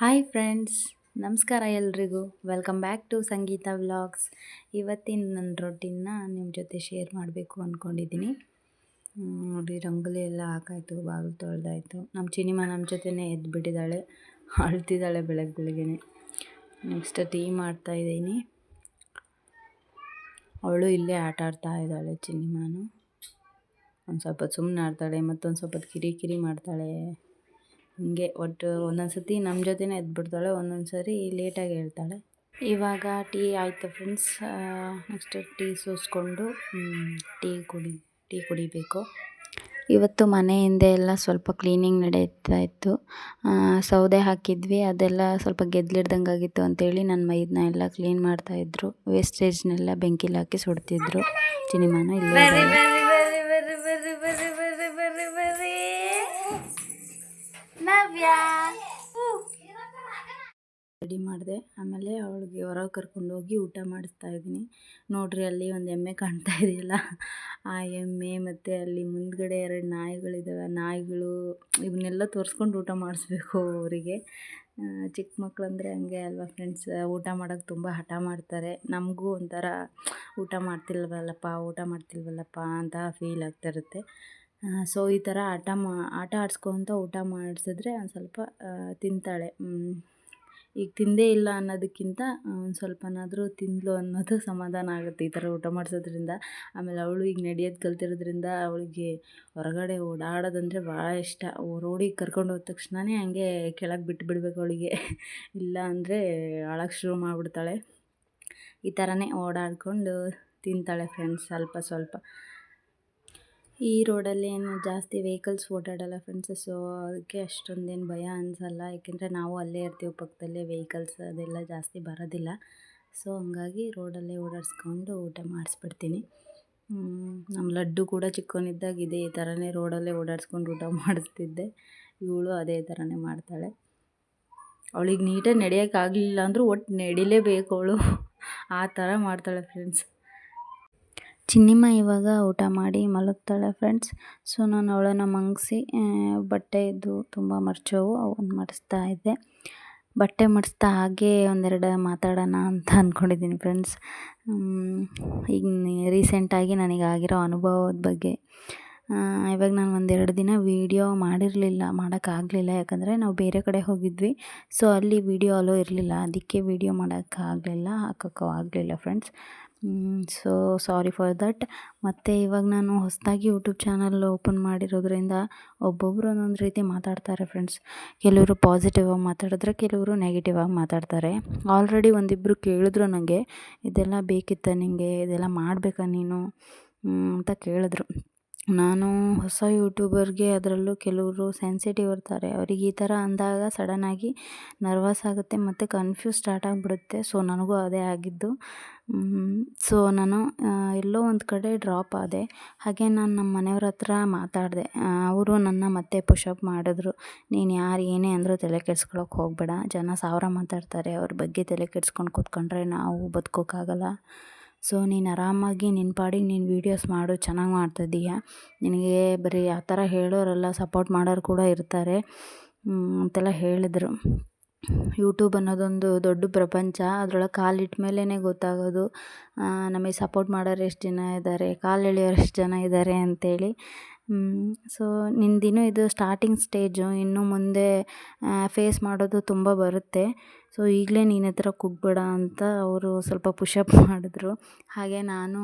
Hi friends ನಮಸ್ಕಾರ ಎಲ್ರಿಗೂ. Welcome back to Sangeetha vlogs ಇವತ್ತಿನ ನನ್ನ ರೊಟ್ಟಿನ ನಿಮ್ಮ ಜೊತೆ ಶೇರ್ ಮಾಡಬೇಕು ಅಂದ್ಕೊಂಡಿದ್ದೀನಿ ನೋಡಿ, ರಂಗೋಲಿ ಎಲ್ಲ ಹಾಕಾಯಿತು, ಬಾಗಿಲು ತೊಳೆದಾಯಿತು. ನಮ್ಮ ಚಿನಿಮ ನಮ್ಮ ಜೊತೆನೇ ಎದ್ದು ಬಿಟ್ಟಿದ್ದಾಳೆ ಅಳ್ತಿದ್ದಾಳೆ ಬೆಳಗ್ಗೆ ಬೆಳಗ್ಗೆ ನೆಕ್ಸ್ಟ್ ಟೀ ಮಾಡ್ತಾಯಿದ್ದೀನಿ ಅವಳು ಇಲ್ಲೇ ಆಟ ಆಡ್ತಾ ಇದ್ದಾಳೆ ಚಿನಿಮಾನು. ಒಂದು ಸ್ವಲ್ಪ ಸುಮ್ಮನೆ ಆಡ್ತಾಳೆ, ಮತ್ತೊಂದು ಸ್ವಲ್ಪ ಕಿರಿಕಿರಿ ಮಾಡ್ತಾಳೆ. ಹಿಂಗೆ ಒಟ್ಟು ಒಂದೊಂದು ಸತಿ ನಮ್ಮ ಜೊತೆನೇ ಎದ್ಬಿಡ್ತಾಳೆ ಒಂದೊಂದು ಸರಿ ಲೇಟಾಗಿ ಹೇಳ್ತಾಳೆ. ಇವಾಗ ಟೀ ಆಯಿತು ಫ್ರೆಂಡ್ಸ್ ನೆಕ್ಸ್ಟ್ ಟೀ ಸೂಸ್ಕೊಂಡು ಟೀ ಕುಡಿ ಟೀ ಕುಡಿಬೇಕು. ಇವತ್ತು ಮನೆ ಹಿಂದೆ ಎಲ್ಲ ಸ್ವಲ್ಪ ಕ್ಲೀನಿಂಗ್ ನಡೀತಾ ಇತ್ತು. ಸೌದೆ ಹಾಕಿದ್ವಿ, ಅದೆಲ್ಲ ಸ್ವಲ್ಪ ಗೆದ್ಲಿಡ್ದಂಗೆ ಆಗಿತ್ತು ಅಂತೇಳಿ ನನ್ನ ಮೈದನ್ನ ಎಲ್ಲ ಕ್ಲೀನ್ ಮಾಡ್ತಾಯಿದ್ರು ವೇಸ್ಟೇಜ್ನೆಲ್ಲ ಬೆಂಕಿಲಿ ಹಾಕಿ ಸುಡ್ತಿದ್ರು. ಸಿನಿಮಾನ ಇಲ್ಲೇ ರೆಡಿ ಮಾಡಿದೆ. ಆಮೇಲೆ ಅವಳಿಗೆ ಹೊರಗೆ ಕರ್ಕೊಂಡೋಗಿ ಊಟ ಮಾಡಿಸ್ತಾ ಇದ್ದೀನಿ. ನೋಡಿರಿ ಅಲ್ಲಿ ಒಂದು ಎಮ್ಮೆ ಕಾಣ್ತಾ ಇದೆಯಲ್ಲ? ಆ ಎಮ್ಮೆ ಮತ್ತು ಅಲ್ಲಿ ಮುಂದ್ಗಡೆ ಎರಡು ನಾಯಿಗಳಿದ್ದಾವೆ ನಾಯಿಗಳು ಇವನ್ನೆಲ್ಲ ತೋರಿಸ್ಕೊಂಡು ಊಟ ಮಾಡಿಸ್ಬೇಕು ಅವರಿಗೆ. ಚಿಕ್ಕ ಮಕ್ಳು ಅಂದರೆ ಹಂಗೆ ಅಲ್ವಾ ಫ್ರೆಂಡ್ಸ್ ಊಟ ಮಾಡೋಕ್ಕೆ ತುಂಬ ಹಠ ಮಾಡ್ತಾರೆ. ನಮಗೂ ಒಂಥರ ಊಟ ಮಾಡ್ತಿಲ್ವಲ್ಲಪ್ಪ ಊಟ ಮಾಡ್ತಿಲ್ವಲ್ಲಪ್ಪ ಅಂತ ಫೀಲ್ ಆಗ್ತಾ ಇರುತ್ತೆ. ಸೊ ಈ ಥರ ಆಟ ಮಾ, ಆಟ ಆಡಿಸ್ಕೊತ ಊಟ ಮಾಡಿಸಿದ್ರೆ ಒಂದು ಸ್ವಲ್ಪ ತಿಂತಾಳೆ. ಈಗ ತಿಂದೇ ಇಲ್ಲ ಅನ್ನೋದಕ್ಕಿಂತ ಒಂದು ಸ್ವಲ್ಪನಾದರೂ ತಿಂದಳು ಅನ್ನೋದು ಸಮಾಧಾನ ಆಗುತ್ತೆ ಈ ಥರ ಊಟ ಮಾಡಿಸೋದ್ರಿಂದ. ಆಮೇಲೆ ಅವಳು ಈಗ ನಡೆಯೋದು ಕಲ್ತಿರೋದ್ರಿಂದ ಅವಳಿಗೆ ಹೊರಗಡೆ ಓಡಾಡೋದಂದರೆ ಭಾಳ ಇಷ್ಟ. ರೋಡಿಗೆ ಕರ್ಕೊಂಡು ಹೋದ ತಕ್ಷಣವೇ ಹಂಗೆ ಕೆಳಗೆ ಬಿಟ್ಬಿಡ್ಬೇಕು ಅವಳಿಗೆ. ಇಲ್ಲ ಅಂದರೆ ಅಳಕ್ಕೆ ಶುರು ಮಾಡಿಬಿಡ್ತಾಳೆ. ಈ ಥರನೇ ಓಡಾಡಿಕೊಂಡು ತಿಂತಾಳೆ ಫ್ರೆಂಡ್ಸ್ ಸ್ವಲ್ಪ ಸ್ವಲ್ಪ. ಈ ರೋಡಲ್ಲಿ ಏನು ಜಾಸ್ತಿ ವೆಹಿಕಲ್ಸ್ ಓಡಾಡಲ್ಲ ಫ್ರೆಂಡ್ಸ್ ಸೊ ಅದಕ್ಕೆ ಅಷ್ಟೊಂದೇನು ಭಯ ಅನಿಸಲ್ಲ. ಏಕೆಂದರೆ ನಾವು ಅಲ್ಲೇ ಇರ್ತೀವಿ, ಪಕ್ಕದಲ್ಲೇ ವೆಹಿಕಲ್ಸ್ ಅದೆಲ್ಲ ಜಾಸ್ತಿ ಬರೋದಿಲ್ಲ. ಸೊ ಹಂಗಾಗಿ ರೋಡಲ್ಲೇ ಓಡಾಡಿಸ್ಕೊಂಡು ಊಟ ಮಾಡಿಸ್ಬಿಡ್ತೀನಿ. ನಮ್ಮ ಲಡ್ಡು ಕೂಡ ಚಿಕ್ಕವನಿದ್ದಾಗ ಇದೇ ಥರನೇ ರೋಡಲ್ಲೇ ಓಡಾಡಿಸ್ಕೊಂಡು ಊಟ ಮಾಡಿಸ್ತಿದ್ದೆ. ಇವಳು ಅದೇ ಥರನೇ ಮಾಡ್ತಾಳೆ. ಅವಳಿಗೆ ನೀಟಾಗಿ ನಡೆಯೋಕ್ಕಾಗಲಿಲ್ಲ ಅಂದರೂ ಒಟ್ಟು ನಡಿಲೇಬೇಕು ಅವಳು. ಆ ಥರ ಮಾಡ್ತಾಳೆ ಫ್ರೆಂಡ್ಸ್ ಚಿನ್ನಿಮ್ಮ ಇವಾಗ ಊಟ ಮಾಡಿ ಮಲಗ್ತಾಳೆ ಫ್ರೆಂಡ್ಸ್ ಸೊ ನಾನು ಅವಳನ್ನು ಮಂಗಿಸಿ ಬಟ್ಟೆದು ತುಂಬ ಮರ್ಚೋವು ಅವನ್ನ ಮಡಿಸ್ತಾ ಇದ್ದೆ. ಬಟ್ಟೆ ಮಡಿಸ್ತಾ ಹಾಗೆ ಒಂದೆರಡು ಮಾತಾಡೋಣ ಅಂತ ಅಂದ್ಕೊಂಡಿದ್ದೀನಿ ಫ್ರೆಂಡ್ಸ್ ಈಗ ರೀಸೆಂಟಾಗಿ ನನಗೆ ಆಗಿರೋ ಅನುಭವದ ಬಗ್ಗೆ. ಇವಾಗ ನಾನು ಒಂದೆರಡು ದಿನ ವೀಡಿಯೋ ಮಾಡಿರಲಿಲ್ಲ, ಮಾಡೋಕ್ಕಾಗಲಿಲ್ಲ. ಯಾಕಂದರೆ ನಾವು ಬೇರೆ ಕಡೆ ಹೋಗಿದ್ವಿ. ಸೊ ಅಲ್ಲಿ ವೀಡಿಯೋ ಅಲೋ ಇರಲಿಲ್ಲ. ಅದಕ್ಕೆ ವೀಡಿಯೋ ಮಾಡೋಕ್ಕಾಗಲಿಲ್ಲ, ಹಾಕೋಕ್ಕೂ ಆಗಲಿಲ್ಲ friends so sorry for that ಮತ್ತು ಇವಾಗ ನಾನು ಹೊಸದಾಗಿ ಯೂಟ್ಯೂಬ್ ಚಾನಲ್ ಓಪನ್ ಮಾಡಿರೋದ್ರಿಂದ ಒಬ್ಬೊಬ್ಬರು ಒಂದೊಂದು ರೀತಿ ಮಾತಾಡ್ತಾರೆ ಫ್ರೆಂಡ್ಸ್ ಕೆಲವರು ಪಾಸಿಟಿವ್ ಆಗಿ ಮಾತಾಡಿದ್ರೆ ಕೆಲವರು ನೆಗೆಟಿವ್ ಆಗಿ ಮಾತಾಡ್ತಾರೆ. ಆಲ್ರೆಡಿ ಒಂದಿಬ್ಬರು ಕೇಳಿದ್ರು ನನಗೆ ಇದೆಲ್ಲ ಬೇಕಿತ್ತ ನಿನಗೆ ಇದೆಲ್ಲ ಮಾಡಬೇಕಾ ನೀನು? ಅಂತ ಕೇಳಿದ್ರು. ನಾನು ಹೊಸ ಯೂಟ್ಯೂಬರ್ಗೆ ಅದರಲ್ಲೂ ಕೆಲವರು ಸೆನ್ಸಿಟಿವ್ ಇರ್ತಾರೆ. ಅವ್ರಿಗೆ ಈ ಥರ ಅಂದಾಗ ಸಡನ್ನಾಗಿ ನರ್ವಸ್ ಆಗುತ್ತೆ ಮತ್ತು ಕನ್ಫ್ಯೂಸ್ ಸ್ಟಾರ್ಟ್ ಆಗಿಬಿಡುತ್ತೆ. ಸೊ ನನಗೂ ಅದೇ ಆಗಿದ್ದು. ಸೊ ನಾನು ಎಲ್ಲೋ ಒಂದು ಕಡೆ ಡ್ರಾಪ್ ಆದೆ. ಹಾಗೆ ನಾನು ನಮ್ಮ ಮನೆಯವ್ರ ಹತ್ರ ಮಾತಾಡಿದೆ. ಅವರು ನನ್ನ ಮತ್ತೆ ಪುಷಪ್ ಮಾಡಿದ್ರು. ನೀನು ಯಾರು, ಏನೇ ಅಂದರೂ ತಲೆ ಕೆಡ್ಸ್ಕೊಳಕ್ಕೆ ಹೋಗಬೇಡ. ಜನ ಸಾವಿರ ಮಾತಾಡ್ತಾರೆ. ಅವ್ರ ಬಗ್ಗೆ ತಲೆ ಕೆಡ್ಸ್ಕೊಂಡು ಕೂತ್ಕೊಂಡ್ರೆ ನಾವು ಬದುಕೋಕ್ಕಾಗಲ್ಲ ಸೊ, ನೀನು ಆರಾಮಾಗಿ ನಿನ್ನ ಪಾಡಿಗೆ ನೀನು ವೀಡಿಯೋಸ್ ಮಾಡು, ಚೆನ್ನಾಗಿ ಮಾಡ್ತಿದ್ದೀಯ ನಿನಗೆ ಬರೀ ಆ ಥರ ಹೇಳೋರಲ್ಲ ಸಪೋರ್ಟ್ ಮಾಡೋರು ಕೂಡ ಇರ್ತಾರೆ. ಅಂತೆಲ್ಲ ಹೇಳಿದರು. ಯೂಟ್ಯೂಬ್ ಅನ್ನೋದೊಂದು ದೊಡ್ಡ ಪ್ರಪಂಚ. ಅದರೊಳಗೆ ಕಾಲಿಟ್ಟ ಮೇಲೇ ಗೊತ್ತಾಗೋದು. ನಮಗೆ ಸಪೋರ್ಟ್ ಮಾಡೋರು ಎಷ್ಟು ಜನ ಇದ್ದಾರೆ ಕಾಲು ಎಳೆಯೋರು ಎಷ್ಟು ಜನ ಇದ್ದಾರೆ ಅಂತೇಳಿ. ಸೊ ನಿಂದಿನ್ನೂ ಇದು ಸ್ಟಾರ್ಟಿಂಗ್ ಸ್ಟೇಜು ಇನ್ನು ಮುಂದೆ ಫೇಸ್ ಮಾಡೋದು ತುಂಬ ಬರುತ್ತೆ. ಸೊ ಈಗಲೇ ನೀನು ಹತ್ರ ಕುಗ್ಬೇಡ ಅಂತ ಅವರು ಸ್ವಲ್ಪ ಪುಷಪ್ ಮಾಡಿದ್ರು. ಹಾಗೆ ನಾನು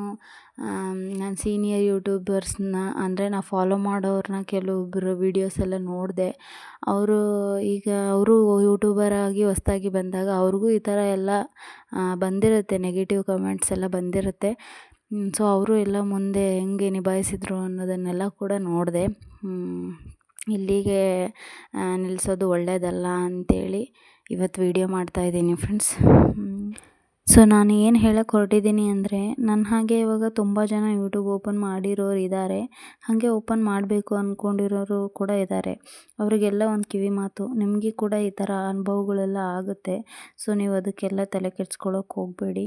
ನನ್ನ ಸೀನಿಯರ್ ಯೂಟ್ಯೂಬರ್ಸ್ನ ಅಂದರೆ ನಾ ಫಾಲೋ ಮಾಡೋರನ್ನ ಕೆಲವೊಬ್ಬರು ವೀಡಿಯೋಸ್ ಎಲ್ಲ ನೋಡಿದೆ. ಅವರು ಈಗ, ಅವರು ಯೂಟ್ಯೂಬರ್ ಆಗಿ ಹೊಸ್ದಾಗಿ ಬಂದಾಗ ಅವ್ರಿಗೂ ಈ ಥರ ಎಲ್ಲ ಬಂದಿರುತ್ತೆ ನೆಗೆಟಿವ್ ಕಮೆಂಟ್ಸ್ ಎಲ್ಲ ಬಂದಿರುತ್ತೆ. ಸೊ ಅವರು ಎಲ್ಲ ಮುಂದೆ ಹೆಂಗೆ ನಿಭಾಯಿಸಿದ್ರು ಅನ್ನೋದನ್ನೆಲ್ಲ ಕೂಡ ನೋಡಿದೆ. ಇಲ್ಲಿಗೆ ನಿಲ್ಲಿಸೋದು ಒಳ್ಳೆಯದಲ್ಲ ಅಂತೇಳಿ ಇವತ್ತು ವೀಡಿಯೋ ಮಾಡ್ತಾಯಿದ್ದೀನಿ ಫ್ರೆಂಡ್ಸ್ ಸೊ ನಾನು ಏನು ಹೇಳಕ್ಕೆ ಹೊರಟಿದ್ದೀನಿ ಅಂದರೆ ನನ್ನ ಹಾಗೆ ಇವಾಗ ತುಂಬ ಜನ ಯೂಟ್ಯೂಬ್ ಓಪನ್ ಮಾಡಿರೋರು ಇದ್ದಾರೆ ಹಾಗೆ ಓಪನ್ ಮಾಡಬೇಕು ಅಂದ್ಕೊಂಡಿರೋರು ಕೂಡ ಇದ್ದಾರೆ ಅವರಿಗೆಲ್ಲ ಒಂದು ಕಿವಿ ಮಾತು. ನಿಮಗೆ ಕೂಡ ಈ ಥರ ಅನುಭವಗಳೆಲ್ಲ ಆಗುತ್ತೆ. ಸೊ ನೀವು ಅದಕ್ಕೆಲ್ಲ ತಲೆ ಕೆಡ್ಸ್ಕೊಳಕ್ಕೆ ಹೋಗಬೇಡಿ.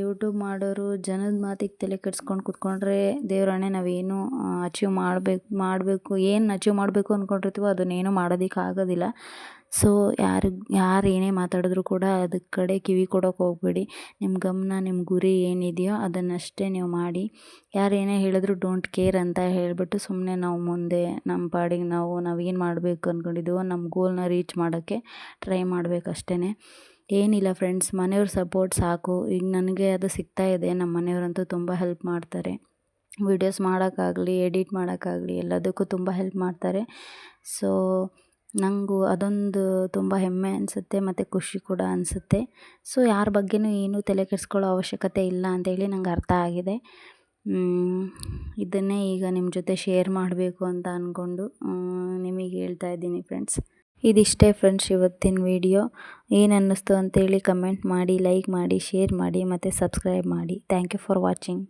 ಯೂಟ್ಯೂಬ್ ಮಾಡೋರು ಜನದ ಮಾತಿಗೆ ತಲೆ ಕೆಡ್ಸ್ಕೊಂಡು ಕೂತ್ಕೊಂಡ್ರೆ ದೇವರಾಣೆ ನಾವೇನು ಅಚೀವ್ ಮಾಡಬೇಕು ಮಾಡಬೇಕು, ಏನು ಅಚೀವ್ ಮಾಡಬೇಕು ಅಂದ್ಕೊಂಡಿರ್ತೀವೋ ಅದನ್ನೇನು ಮಾಡೋದಕ್ಕೆ ಆಗೋದಿಲ್ಲ ಸೊ ಯಾರು ಯಾರು ಏನೇ ಮಾತಾಡಿದ್ರು ಕೂಡ ಅದಕ್ಕೆ ಕಡೆ ಕಿವಿ ಕೊಡೋಕೆ ಹೋಗ್ಬೇಡಿ. ನಿಮ್ಮ ಗಮನ ನಿಮ್ಮ ಗುರಿ ಏನಿದೆಯೋ ಅದನ್ನಷ್ಟೇ ನೀವು ಮಾಡಿ. ಯಾರು ಏನೇ ಹೇಳಿದ್ರು ಡೋಂಟ್ ಕೇರ್ ಅಂತ ಹೇಳಿಬಿಟ್ಟು ಸುಮ್ಮನೆ ನಾವು ಮುಂದೆ ನಮ್ಮ ಪಾಡಿಗೆ ನಾವು ನಾವು ಏನು ಮಾಡಬೇಕು ಅಂದ್ಕೊಂಡಿದ್ದೀವೋ ನಮ್ಮ ಗೋಲ್ನ ರೀಚ್ ಮಾಡೋಕ್ಕೆ ಟ್ರೈ ಮಾಡಬೇಕು ಅಷ್ಟೇ ಏನಿಲ್ಲ ಫ್ರೆಂಡ್ಸ್ ಮನೆಯವ್ರ ಸಪೋರ್ಟ್ ಸಾಕು. ಈಗ ನನಗೆ ಅದು ಸಿಗ್ತಾ ಇದೆ. ನಮ್ಮ ಮನೆಯವರಂತೂ ತುಂಬ ಹೆಲ್ಪ್ ಮಾಡ್ತಾರೆ. ವೀಡಿಯೋಸ್ ಮಾಡೋಕ್ಕಾಗಲಿ ಎಡಿಟ್ ಮಾಡೋಕ್ಕಾಗಲಿ ಎಲ್ಲದಕ್ಕೂ ತುಂಬ ಹೆಲ್ಪ್ ಮಾಡ್ತಾರೆ. ಸೊ ನನಗೂ ಅದೊಂದು ತುಂಬ ಹೆಮ್ಮೆ ಅನಿಸುತ್ತೆ ಮತ್ತು ಖುಷಿ ಕೂಡ ಅನಿಸುತ್ತೆ. ಸೊ ಯಾರ ಬಗ್ಗೆಯೂ ಏನೂ ತಲೆ ಕೆಡಿಸ್ಕೊಳ್ಳೋ ಅವಶ್ಯಕತೆ ಇಲ್ಲ ಅಂತೇಳಿ ನಂಗೆ ಅರ್ಥ ಆಗಿದೆ. ಇದನ್ನೇ ಈಗ ನಿಮ್ಮ ಜೊತೆ ಶೇರ್ ಮಾಡಬೇಕು ಅಂತ ಅಂದ್ಕೊಂಡು ನಿಮಗೆ ಹೇಳ್ತಾ ಇದ್ದೀನಿ ಫ್ರೆಂಡ್ಸ್ ಇದಿಷ್ಟೇ ಫ್ರೆಂಡ್ಸ್ ಇವತ್ತಿನ ವಿಡಿಯೋ ಏನು ಅನ್ನಿಸ್ತು ಅಂತೇಳಿ ಕಮೆಂಟ್ ಮಾಡಿ ಲೈಕ್ ಮಾಡಿ ಶೇರ್ ಮಾಡಿ ಮತ್ತು ಸಬ್ಸ್ಕ್ರೈಬ್ ಮಾಡಿ. Thank you for watching